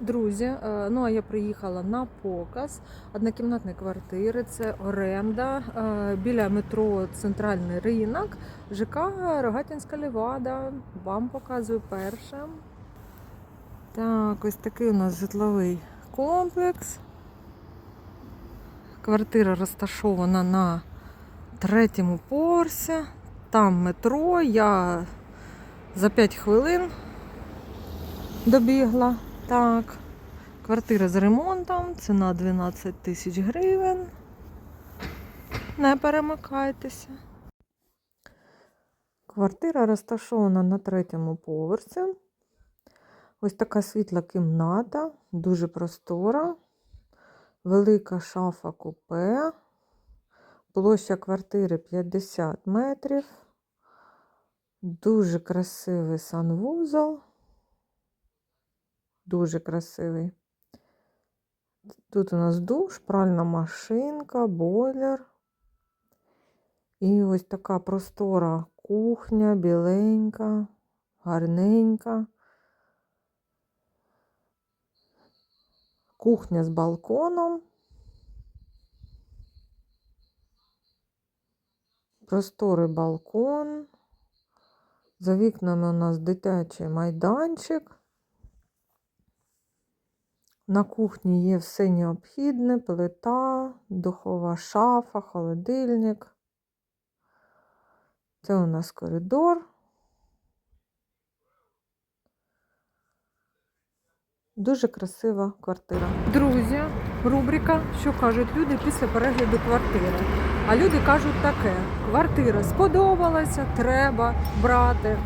Друзі, е, ну а я приїхала на показ однокімнатної квартири. Це оренда е, біля метро Центральний ринок, ЖК Рогатинська Лівада. Вам показую перше. Так, ось такий у нас житловий комплекс. Квартира розташована на третьому поверсі. Там метро. Я за 5 хвилин добігла. Так, квартира з ремонтом, ціна 12 тисяч гривень. Не перемикайтеся. Квартира розташована на третьому поверсі. Ось така світла кімната, дуже простора, велика шафа купе, площа квартири 50 метрів, дуже красивий санвузол. Дуже красивий. Тут у нас душ, пральна машинка, бойлер. І ось така простора кухня, біленька, гарненька. Кухня з балконом. Просторий балкон. За вікнами у нас дитячий майданчик. На кухні є все необхідне: плита, духова шафа, холодильник. Це у нас коридор. Дуже красива квартира. Друзі, рубрика, що кажуть люди після перегляду квартири. А люди кажуть таке: квартира сподобалася, треба брати.